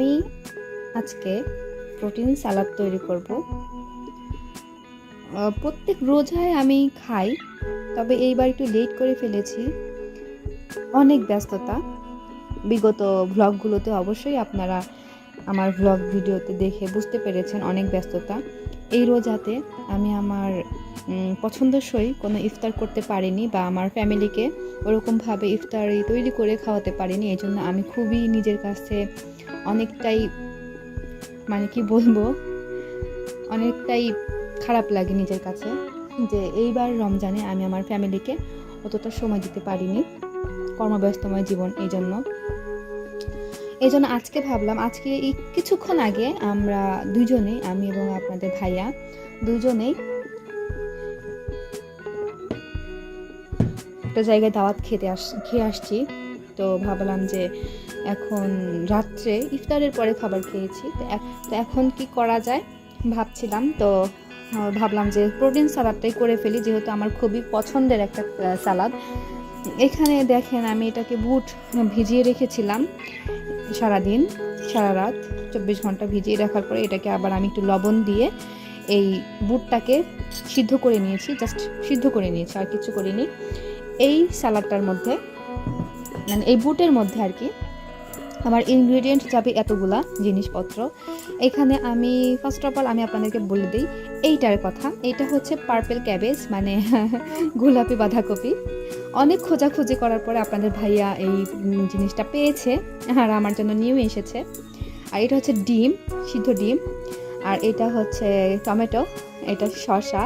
আমি আজকে প্রোটিন সালাদ তৈরি করব। প্রত্যেক রোজায় আমি খাই, তবে এইবার একটু লেট করে ফেলেছি। অনেক ব্যস্ততা। বিগত ভ্লগগুলোতে অবশ্যই আপনারা আমার ভ্লগ ভিডিওতে দেখে বুঝতে পেরেছেন অনেক ব্যস্ততা। এই রোজাতে আমি আমার পছন্দসই কোনো ইফতার করতে পারিনি বা আমার ফ্যামিলিকে ওরকমভাবে ইফতারি তৈরি করে খাওয়াতে পারিনি। এই জন্য আমি খুবই নিজের কাছে অনেকটাই মানে কি বলব, অনেকটাই খারাপ লাগে নিজের কাছে যে এইবার রমজানে আমি আমার ফ্যামিলিকে অতটা সময় দিতে পারিনি কর্মব্যস্তময় জীবন এই জন্য। এই জন্য আজকে ভাবলাম, আজকে এই কিছুক্ষণ আগে আমরা দুজনেই আমি এবং আপনাদের ভাইয়া দুজনেই একটা জায়গায় দাওয়াত খেতে আস, খেয়ে আসছি। তো ভাবলাম যে এখন রাত্রে ইফতারের পরে খাবার খেয়েছি। তো এখন কি করা যায় ভাবছিলাম। তো ভাবলাম যে প্রোটিন সালাদটাই করে ফেলি, যেহেতু আমার খুবই পছন্দের একটা সালাদ। এখানে দেখেন আমি এটাকে বুট ভিজিয়ে রেখেছিলাম সারাদিন, সারা রাত, চব্বিশ ঘণ্টা ভিজিয়ে রাখার পরে এটাকে আবার আমি একটু লবণ দিয়ে এই বুটটাকে সিদ্ধ করে নিয়েছি জাস্ট সিদ্ধ করে নিয়েছি, আর কিছু করিনি। এই সালাডটার মধ্যে মানে এই বুটের মধ্যে আর কি, আমার ইনগ্রেডিয়েন্ট যাবে এতগুলা জিনিসপত্র। এখানে আমি ফার্স্ট অফ অল আমি আপনাদেরকে বলে দিই, এইটার কথা। এইটা হচ্ছে পার্পেল ক্যাবেজ মানে গোলাপি বাঁধাকপি। অনেক খোঁজাখুঁজি করার পরে আপনাদের ভাইয়া এই জিনিসটা পেয়েছে, আর আমার জন্য নিয়েও এসেছে। আর এটা হচ্ছে ডিম, সিদ্ধ ডিম, আর এটা হচ্ছে টমেটো, এটা শসা।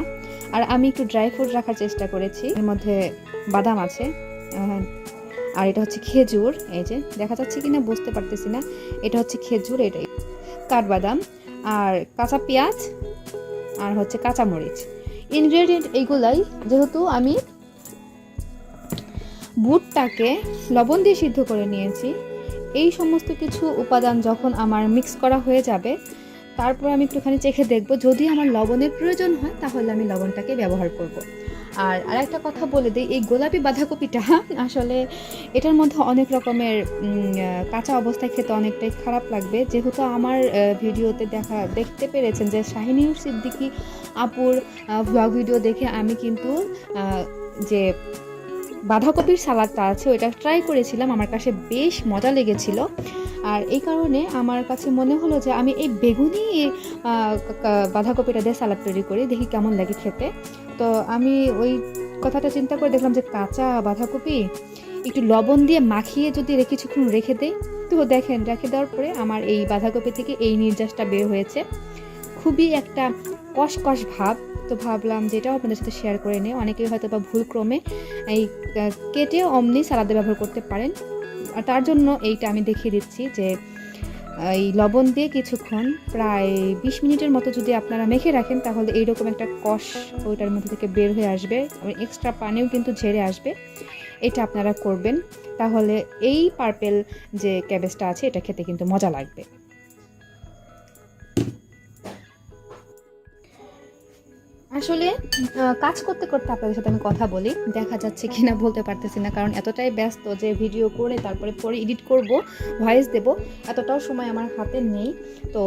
আর আমি একটু ড্রাই ফ্রুট রাখার চেষ্টা করেছি, এর মধ্যে বাদাম আছে আর এটা হচ্ছে খেজুর, এই যে, দেখা যাচ্ছে কিনা বুঝতে পারতেছি না। এটা হচ্ছে খেজুর, এটা কাঠবাদাম, আর কাঁচা পেঁয়াজ, আর হচ্ছে কাঁচা মরিচ ইনগ্রেডিয়েন্ট এইগুলাই যেহেতু আমি বুটটাকে লবণ দিয়ে সিদ্ধ করে নিয়েছি। এই সমস্ত কিছু উপাদান যখন আমার মিক্স করা হয়ে যাবে, তারপর আমি একটুখানি চেখে দেখব। যদি আমার লবণের প্রয়োজন হয়, তাহলে আমি লবণটাকে ব্যবহার করব। আর আরেকটা কথা বলে দিই, এই গোলাপি বাঁধাকপিটা আসলে এটার মধ্যে অনেক রকমের কাঁচা অবস্থায় খেতে অনেকটাই খারাপ লাগবে। যেহেতু আমার ভিডিওতে দেখা, দেখতে পেরেছেন যে শাহিনুর সিদ্দিকি আপুর ভ্লগ ভিডিও দেখে আমি কিন্তু যে বাঁধাকপির সালাদটা আছে, ওইটা ট্রাই করেছিলাম, আমার কাছে বেশ মজা লেগেছিল। আর এই কারণে আমার কাছে মনে হলো যে আমি এই বেগুনি বাঁধাকপিটা দিয়ে সালাদ তৈরি করি, দেখি কেমন লাগে খেতে। তো আমি ওই কথাটা চিন্তা করে দেখলাম যে কাঁচা বাঁধাকপি, একটু লবণ দিয়ে মাখিয়ে যদি কিছুক্ষণ রেখে দেই, তো দেখেন, রেখে দেওয়ার পরে আমার এই বাঁধাকপি থেকে এই নির্যাসটা বের হয়েছে। খুবই একটা কষকষ ভাব। তো ভাবলাম যে এটাও আপনাদের সাথে শেয়ার করে নিই। অনেকেই হয়তো বা ভুলক্রমে এই কেটে অমনি সালাদে ব্যবহার করতে পারেন। আর তার জন্য এইটা আমি দেখিয়ে দিচ্ছি যে এই লবণ দিয়ে কিছুক্ষণ প্রায় বিশ মিনিটের মতো যদি আপনারা মেখে রাখেন, তাহলে এইরকম একটা কষ ওইটার মধ্যে থেকে বের হয়ে আসবে। এক্সট্রা পানিও কিন্তু ঝেড়ে আসবে। এটা আপনারা করবেন। তাহলে এই পার্পেল যে ক্যাবেজটা আছে, এটা খেতে কিন্তু মজা লাগবে। আসলে কাজ করতে করতে আপনাদের সাথে আমি কথা বলি। দেখা যাচ্ছে কিনা বলতে পারতেছি না, কারণ এতটাই ব্যস্ত যে ভিডিও করে তারপরে পরে এডিট করব, ভয়েস দেব, এতটাও সময় আমার হাতে নেই। তো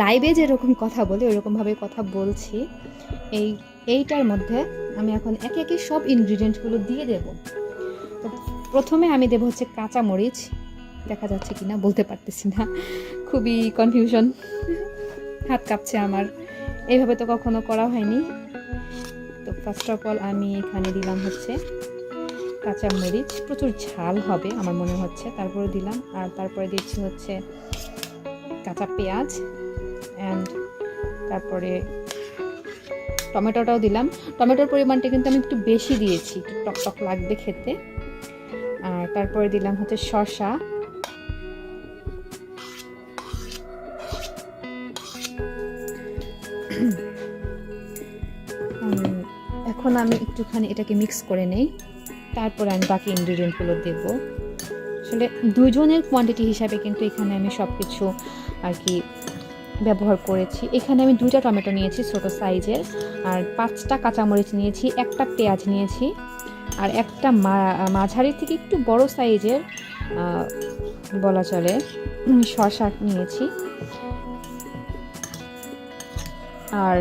লাইভে যেরকম কথা বলি ওরকমভাবে কথা বলছি। এই, এইটার মধ্যে আমি এখন একে একে সব ইনগ্রিডিয়েন্টসগুলো দিয়ে দেব। তো প্রথমে আমি দেব হচ্ছে কাঁচা মরিচ দেখা যাচ্ছে কিনা বলতে পারতেছি না। খুবই কনফিউশন হাত কাঁপছে আমার। এইভাবে তো কখনো করা হয়নি। তো ফার্স্ট অফ অল আমি এখানে দিলাম হচ্ছে কাঁচা মরিচ প্রচুর ঝাল হবে আমার মনে হচ্ছে, তারপরে দিলাম। আর তারপরে দিচ্ছি হচ্ছে কাঁচা পেঁয়াজ অ্যান্ড তারপরে টমেটোটাও দিলাম। টমেটোর পরিমাণটা কিন্তু আমি একটু বেশি দিয়েছি, একটু টক টক লাগবে খেতে। আর তারপরে দিলাম হচ্ছে শসা। এখন আমি একটুখানি এটাকে মিক্স করে নেই, তারপর আমি বাকি ইনগ্রিডিয়েন্টগুলো দেব আসলে দুজনের কোয়ান্টিটি হিসাবে কিন্তু এখানে আমি সব কিছু আর কি ব্যবহার করেছি। এখানে আমি দুইটা টমেটো নিয়েছি ছোট সাইজের, আর পাঁচটা কাঁচামরিচ নিয়েছি, একটা পেঁয়াজ নিয়েছি, আর একটা মাঝারি থেকে একটু বড় সাইজের বলা চলে শসা নিয়েছি। আর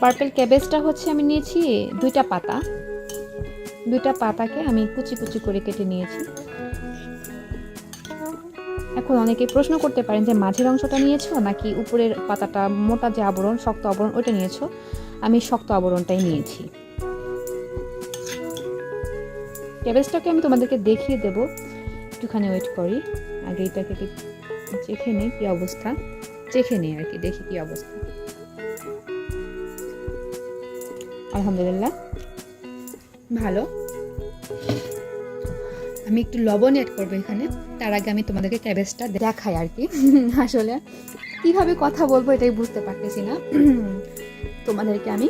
পার্পেল ক্যাবেজটা হচ্ছে আমি নিয়েছি দুইটা পাতা। দুইটা পাতাকে আমি কুচি কুচি করে কেটে নিয়েছি। এখন অনেকে প্রশ্ন করতে পারেন যে মাঝের অংশটা নিয়েছো নাকি উপরের পাতাটা মোটা যে আবরণ, শক্ত আবরণ, ওইটা নিয়েছো? আমি শক্ত আবরণটাই নিয়েছি। ক্যাবেজটাকে আমি তোমাদেরকে দেখিয়ে দেব। একটুখানি ওয়েট করি। আগে এটাকে চেখে নিই কী অবস্থা। চেখে নিই আর কি, দেখি কী অবস্থা। আলহামদুলিল্লাহ। ভালো। আমি একটু লবণ অ্যাড করব এখানে। তার আগে আমি তোমাদেরকে ক্যাবেজটা দেখাই আর কি। আসলে কীভাবে কথা বলব এটাই বুঝতে পারতেছি না। তোমাদেরকে আমি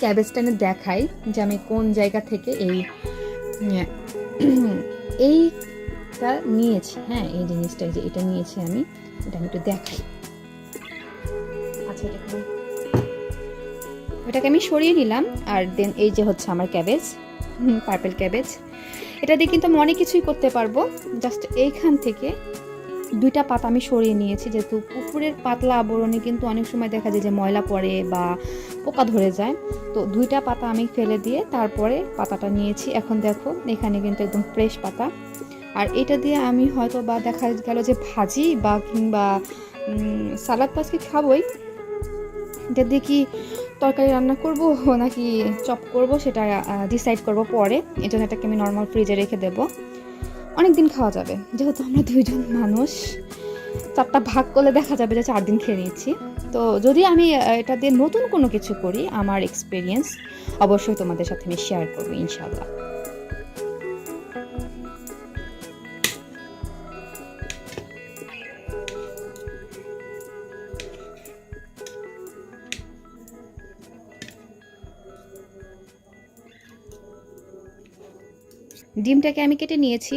ক্যাবেজটা এনে দেখাই যে আমি কোন জায়গা থেকে এই এইটা নিয়েছি। হ্যাঁ এই জিনিসটা যে এটা নিয়েছি আমি এটা আমি একটু দেখাই। আচ্ছা এটা এটাকে আমি সরিয়ে নিলাম, আর দেন এই যে হচ্ছে আমার ক্যাবেজ পার্পেল ক্যাবেজ এটা দিয়ে কিন্তু আমি অনেক কিছুই করতে পারব। জাস্ট এইখান থেকে দুইটা পাতা আমি সরিয়ে নিয়েছি, যেহেতু পুকুরের পাতলা আবরণে কিন্তু অনেক সময় দেখা যায় যে ময়লা পড়ে বা পোকা ধরে যায়। তো দুইটা পাতা আমি ফেলে দিয়ে তারপরে পাতাটা নিয়েছি। এখন দেখো, এখানে কিন্তু একদম ফ্রেশ পাতা। আর এটা দিয়ে আমি হয়তো বা দেখা গেল যে ভাজি বা কিংবা সালাদ তো খাবোই? এটা দিয়ে কি তরকারি রান্না করব, নাকি চপ করব, সেটা ডিসাইড করব পরে। এই জন্য এটাকে আমি নর্মাল ফ্রিজে রেখে দেব। অনেক দিন খাওয়া যাবে। যেহেতু আমরা দুইজন মানুষ, চারটা ভাগ করলে দেখা যাবে যে চার দিন খেয়ে নিয়েছি। তো যদি আমি এটা দিয়ে নতুন কোনো কিছু করি, আমার এক্সপিরিয়েন্স অবশ্যই তোমাদের সাথে আমি শেয়ার করব ইনশাল্লাহ ডিমটাকে আমি কেটে নিয়েছি।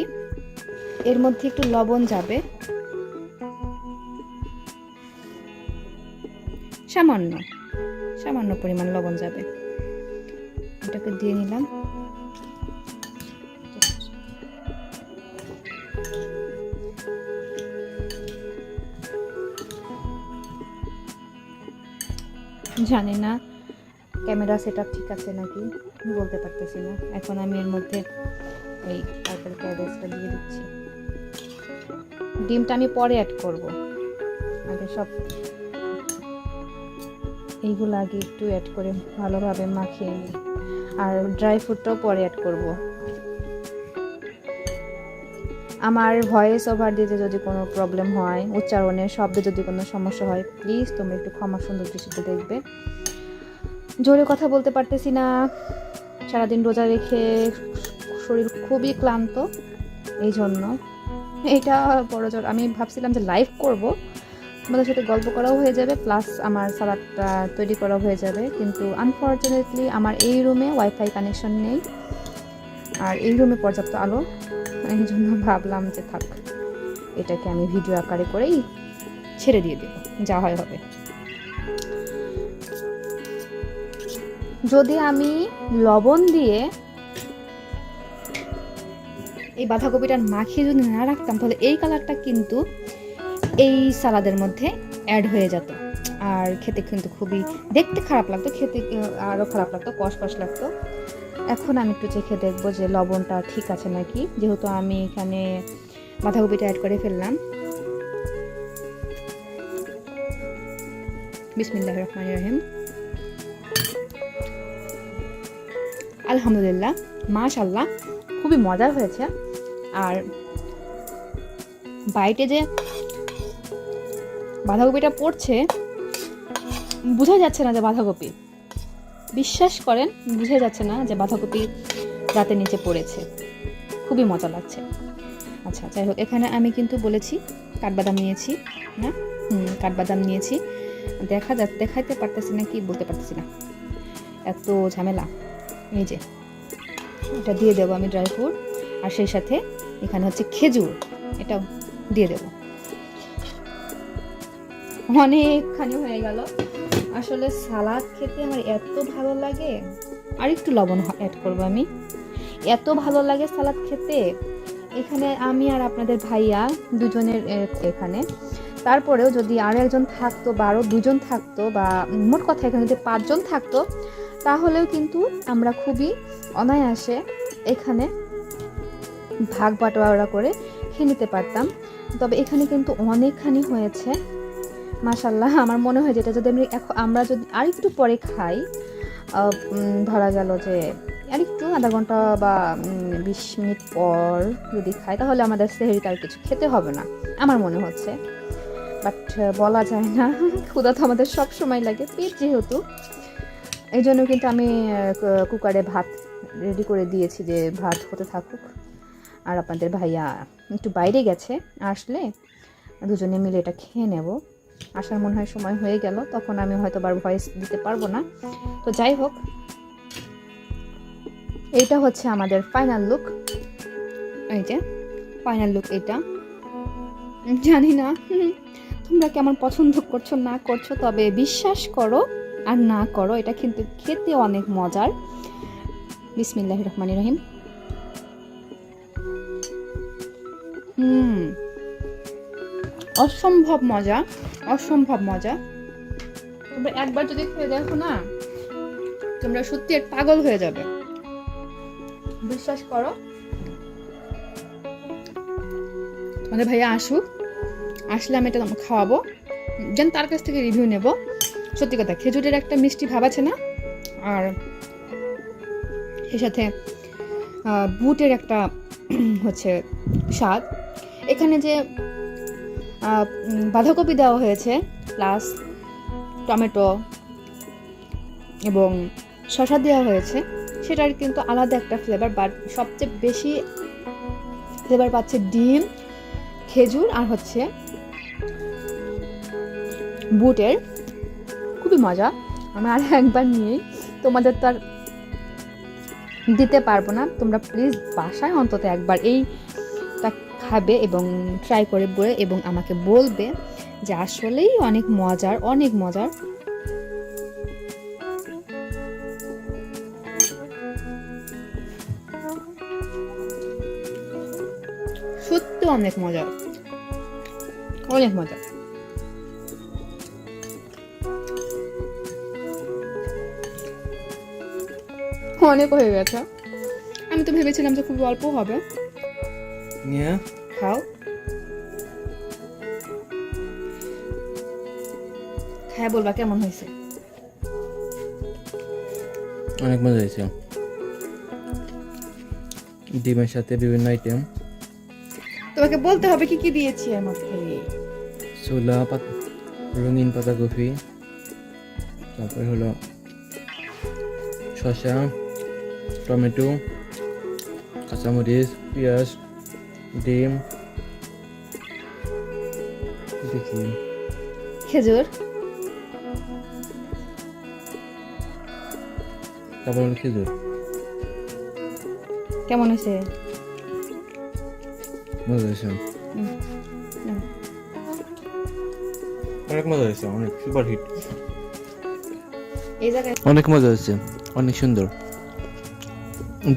এর মধ্যে একটু লবণ যাবে। সামান্য সামান্য পরিমাণ লবণ যাবে। এটাকে দিয়ে নিলাম। জানি না, ক্যামেরা সেট ঠিক আছে নাকি? বলতে পারতেছি না। এখন আমি এর মধ্যে এই পার্পল ক্যাবেজটা দিয়ে দিচ্ছি। ডিমটা আমি পরে অ্যাড করব। আগে সব এইগুলো আগে একটু অ্যাড করে ভালোভাবে মাখিয়ে নিই। আর ড্রাই ফ্রুটটাও পরে অ্যাড করব। আমার ভয়েস ওভার দিতে যদি কোনো প্রবলেম হয়, উচ্চারণের শব্দে যদি কোনো সমস্যা হয় প্লিজ তোমরা একটু ক্ষমা সুন্দর দৃষ্টিতে দেখবে। জোরে কথা বলতে পারতেছি না। সারাদিন রোজা রেখে শরীর খুবই ক্লান্ত এই জন্য এটা বড় জোর আমি ভাবছিলাম যে লাইভ করব। তোমাদের সাথে গল্প করাও হয়ে যাবে প্লাস আমার সালাদটা তৈরি করাও হয়ে যাবে। কিন্তু আনফর্চুনেটলি আমার এই রুমে ওয়াইফাই কানেকশন নেই। আর এই রুমে পর্যাপ্ত আলো। এই জন্য ভাবলাম যে থাক, এটাকে আমি ভিডিও আকারে করেই ছেড়ে দিয়ে দেবো। যা হয় হবে। যদি আমি লবণ দিয়ে এই বাঁধাকপিটা মাখিয়ে যদি না রাখতাম, তাহলে এই কালারটা কিন্তু এই সালাদের মধ্যে অ্যাড হয়ে যেত। আর খেতে কিন্তু খুবই, দেখতে খারাপ লাগতো, খেতে আরও খারাপ লাগতো, কষ কষ লাগতো। এখন আমি একটু চেখে দেখব যে লবণটা ঠিক আছে নাকি। যেহেতু আমি এখানে বাঁধাকপিটা অ্যাড করে ফেললাম। বিসমিল্লাহ রহমান রহিম। আলহামদুলিল্লাহ মাশাল্লাহ খুবই মজা হয়েছে। আর বাইটে যে বাঁধাকপিটা পড়ছে, বোঝা যাচ্ছে না যে বাঁধাকপি। বিশ্বাস করেন, বোঝা যাচ্ছে না যে বাঁধাকপি রাতের নিচে পড়েছে। খুবই মজা লাগছে। আচ্ছা যাই হোক, এখানে আমি কিন্তু বলেছি, কাঠবাদাম নিয়েছি, না? হুম, কাঠবাদাম নিয়েছি। দেখা যা দেখাইতে পারতেছি না কি বলতে পারতেছি না। এত ঝামেলা। এই যে এটা দিয়ে দেবো আমি ড্রাই ফ্রুট আর সেই সাথে এখানে হচ্ছে খেজুর, এটা দিয়ে দেবো। অনেকখানি হয়ে গেল। আসলে সালাদ খেতে আমার এত ভালো লাগে, আর একটু লবণ অ্যাড করব আমি। এত ভালো লাগে সালাদ খেতে। এখানে আমি আর আপনাদের ভাইয়া দুজনের এখানে। তারপরেও যদি আরও একজন থাকতো বা আরও দুজন থাকতো বা মোট কথা এখানে যদি পাঁচজন থাকতো তাহলেও কিন্তু আমরা খুবই অনায়াসে এখানে ভাগ বাটোয়ারা করে খেয়ে নিতে পারতাম। তবে এখানে কিন্তু অনেকখানি হয়েছে। মাসাল্লাহ আমার মনে হয় যেটা যদি আমি এখন, আমরা যদি আরেকটু পরে খাই ধরা গেল যে আরেকটু আধা ঘণ্টা বা বিশ মিনিট পর যদি খাই, তাহলে আমাদের সেহেরিতে আর কিছু খেতে হবে না, আমার মনে হচ্ছে। বাট, বলা যায় না, ক্ষুধা তো আমাদের সব সময় লাগে, পেট যেহেতু। এই জন্য কিন্তু আমি কুকারে ভাত রেডি করে দিয়েছি যে ভাত হতে থাকুক। আর আপনাদের ভাইয়া একটু বাইরে গেছে, আসলে দুজনে মিলে এটা খেয়ে নেব। আসার মনে হয় সময় হয়ে গেল, তখন আমি হয়তো বার ভয়েস দিতে পারব না। তো যাই হোক, এইটা হচ্ছে আমাদের ফাইনাল লুক এই যে ফাইনাল লুক এটা। জানি না তোমরা কেমন পছন্দ করছ না করছ, তবে বিশ্বাস করো আর না করো, এটা কিন্তু খেতে অনেক মজার। বিসমিল্লাহ রহমান রহিম। হুম। অসম্ভব মজা অসম্ভব মজা। তোমরা একবার যদি খেয়ে দেখো না, তোমরা সত্যি এর পাগল হয়ে যাবে। বিশ্বাস করো। তোমাদের ভাইয়া আসুক, আসলে আমি এটা খাওয়াবো। যেন তার কাছ থেকে রিভিউ নেব। সত্যি কথা, খেজুরের একটা মিষ্টি ভাব আছে না? আর এর সাথে বুটের একটা হচ্ছে স্বাদ। এখানে যে বাঁধাকপি দেওয়া হয়েছে, প্লাস টমেটো এবং শসা দেওয়া হয়েছে, সেটার কিন্তু আলাদা একটা ফ্লেভার বাট সবচেয়ে বেশি ফ্লেভার পাচ্ছে ডিম, খেজুর আর হচ্ছে বুটের। খুবই মজা। আমি আর একবার নিয়েই তোমাদের তো আর দিতে পারব না। তোমরা প্লিজ বাসায় অন্তত একবার এইটা খাবে এবং ট্রাই করে বলে এবং আমাকে বলবে যে আসলেই অনেক মজার অনেক মজার। সত্যি অনেক মজা অনেক মজা অনেক হয়ে গেছে। আমি তো ভেবেছিলাম যে খুব অল্প হবে। নিয়ে খাও। হ্যাঁ বলবা কেমন হয়েছে? অনেক মজা হয়েছে। ডিমের সাথে বিভিন্ন আইটেম তোমাকে বলতে হবে কি কি দিয়েছি এর মধ্যে ছোলা পাত রঙিন পাতা পাতাকপি। তারপর হলো শসা। টমেটো কাঁচামরিচ পেঁয়াজ ডিম। দেখি। খেজুর। তারপর হলো খেজুর। কেমন হয়েছে? মজা হয়েছে। অনেক মজা হয়েছে অনেক সুপার হিট এই জায়গায় অনেক মজা হয়েছে অনেক সুন্দর।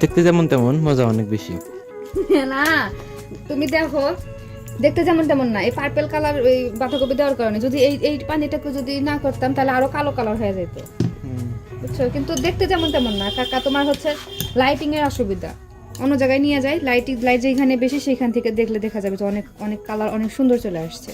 দেখতে যেমন তেমন মজা অনেক বেশি। না তুমি দেখো দেখতে যেমন তেমন না এই পার্পেল কালার ওই বাঁধাকপি দেওয়ার কারণে। যদি এই এই পানিটাকে যদি না করতাম তাহলে আরও কালো কালার হয়ে যেত। বুঝছ? কিন্তু দেখতে যেমন তেমন না কাকা তোমার হচ্ছে লাইটিং এর অসুবিধা। অন্য জায়গায় নিয়ে যায় লাইটিং লাইট যেখানে বেশি সেখান থেকে দেখলে দেখা যাবে যে অনেক অনেক কালার অনেক সুন্দর চলে আসছে।